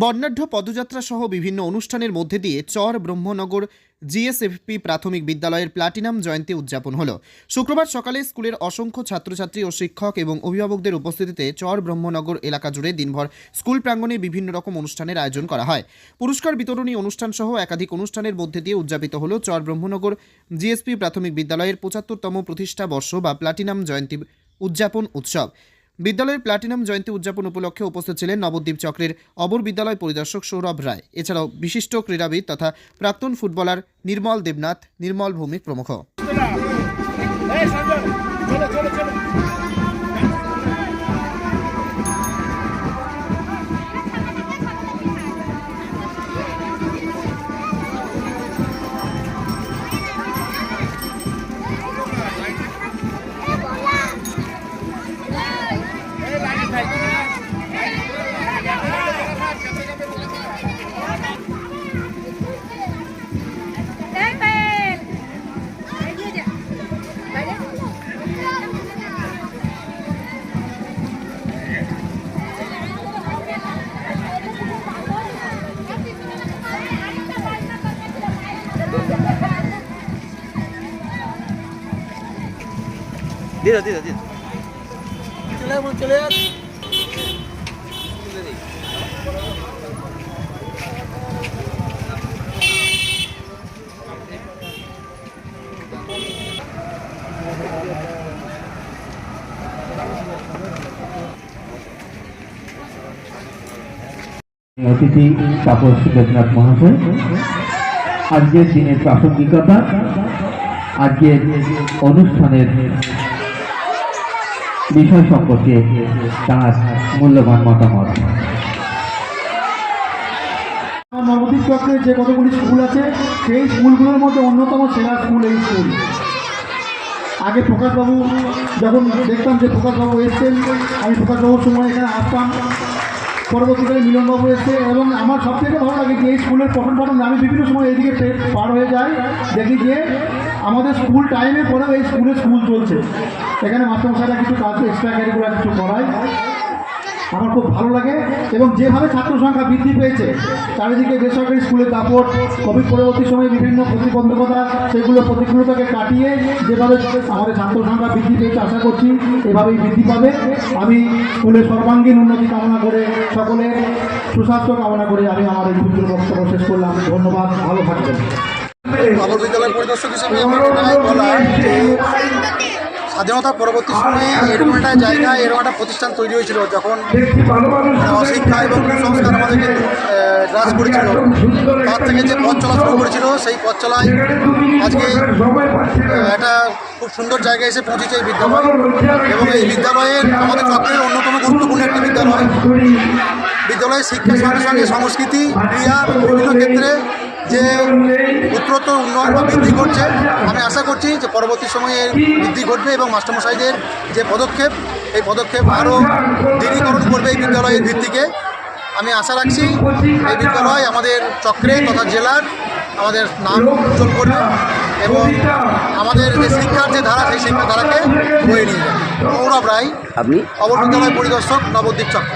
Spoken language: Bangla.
বর্ণাঢ্য পদযাত্রা সহ বিভিন্ন অনুষ্ঠানের মধ্যে দিয়ে চর ব্রহ্মনগর জিএসএফপি প্রাথমিক বিদ্যালয়ের প্লাটিনাম জয়ন্তী উদযাপন হলো। শুক্রবার সকালে স্কুলের অসংখ্য ছাত্রছাত্রী ও শিক্ষক এবং অভিভাবকদের উপস্থিতিতে চর ব্রহ্মনগর এলাকা জুড়ে দিনভর স্কুল প্রাঙ্গণে বিভিন্ন রকম অনুষ্ঠানের আয়োজন করা হয়। পুরস্কার বিতরণী অনুষ্ঠান সহ একাধিক অনুষ্ঠানের মধ্যে দিয়ে উদযাপিত হলো চর ব্রহ্মনগর জিএসপি প্রাথমিক বিদ্যালয়ের পঁচাত্তরতম প্রতিষ্ঠা বর্ষ বা প্লাটিনাম জয়ন্তী উদযাপন উৎসব। বিদ্যালয়ের প্লাটিনাম জয়ন্তী উদযাপন উপলক্ষে উপস্থিত ছিলেন নবদ্বীপ চক্রের অবর বিদ্যালয় পরিদর্শক সৌরভ রায়। এছাড়াও বিশিষ্ট ক্রীড়াবিদ তথা প্রাক্তন ফুটবলার নির্মল দেবনাথ, নির্মল ভৌমিক প্রমুখ। দিদা চলে যাব চলে যাব অতিথি তাপস দেবনাথ মহাশয়। আজকের দিনের প্রাসঙ্গিকতা আজকের অনুষ্ঠানের বিষয় সম্পর্কে তার মূল্যবান মতামত। নবদ্বীপ চক্রের যে কতগুলি স্কুল আছে, সেই স্কুলগুলোর মধ্যে অন্যতম সেরা স্কুল এই স্কুল। আগে প্রকাশবাবু যখন দেখতাম যে প্রকাশবাবু এসছেন, আমি প্রকাশবাবুর সময় এখানে আসতাম। পরবর্তীকালে মিলনবাবু এসছে এবং আমার সব থেকে ভালো লাগে যে এই স্কুলের পঠন পাঠন আমি বিভিন্ন সময় এদিকে পার হয়ে যাই, দেখি যে আমাদের স্কুল টাইমে পরেও এই স্কুলে স্কুল চলছে। এখানে মাস্টারমশাইরা কিছু কাজ এক্সট্রা ক্যারিকুলার কিছু করায়। আমার খুব ভালো লাগে এবং যেভাবে ছাত্র সংখ্যা বৃদ্ধি পেয়েছে চারিদিকে বেসরকারি স্কুলের দাপট কোভিড পরবর্তী সময়ে বিভিন্ন প্রতিবন্ধকতা সেগুলো প্রতিকূলতাকে কাটিয়ে যেভাবে আমাদের ছাত্র সংখ্যা বৃদ্ধি পেয়েছে আশা করছি এভাবেই বৃদ্ধি পাবে। আমি স্কুলের সর্বাঙ্গীন উন্নতি কামনা করে সকলের সুস্বাস্থ্য কামনা করে আমি আমার এই ক্ষুদ্র বক্তব্য শেষ করলাম। ধন্যবাদ ভালো থাকবেন। বিদ্যালয় পরিদর্শক হিসেবে আমার বলা যে স্বাধীনতা পরবর্তী সময়ে এরকম একটা জায়গা, এরকম একটা প্রতিষ্ঠান তৈরি হয়েছিল যখন অশিক্ষা এবং কুসংস্কার আমাদেরকে গ্রাস করেছিল। তার থেকে যে পথ চলা শুরু করেছিল, সেই পথ চলায় আজকে একটা খুব সুন্দর জায়গায় এসে পৌঁছেছে এই বিদ্যালয়। এবং এই বিদ্যালয়ের আমাদের চক্রের অন্যতম গুরুত্বপূর্ণ একটি বিদ্যালয়। বিদ্যালয়ের শিক্ষার সঙ্গে সঙ্গে সংস্কৃতি, ক্রিয়া বিভিন্ন ক্ষেত্রে যে উত্তরোত্তর উন্নয়ন বা বৃদ্ধি করছে আমি আশা করছি যে পরবর্তী সময়ে বৃদ্ধি ঘটবে এবং মাস্টারমশাইদের যে পদক্ষেপ এই পদক্ষেপ আরও দৃঢ়ীকরণ করবে এই বিদ্যালয়ের ভিত্তিকে। আমি আশা রাখছি এই বিদ্যালয় আমাদের চক্রে তথা জেলার আমাদের নাম উজ্জ্বল করবে এবং আমাদের যে শিক্ষার যে ধারা সেই শিক্ষার ধারাকে বয়ে নিয়ে যাবে। সৌরভ রায় আপনি? অবর বিদ্যালয় পরিদর্শক নবদ্বীপ চক্র।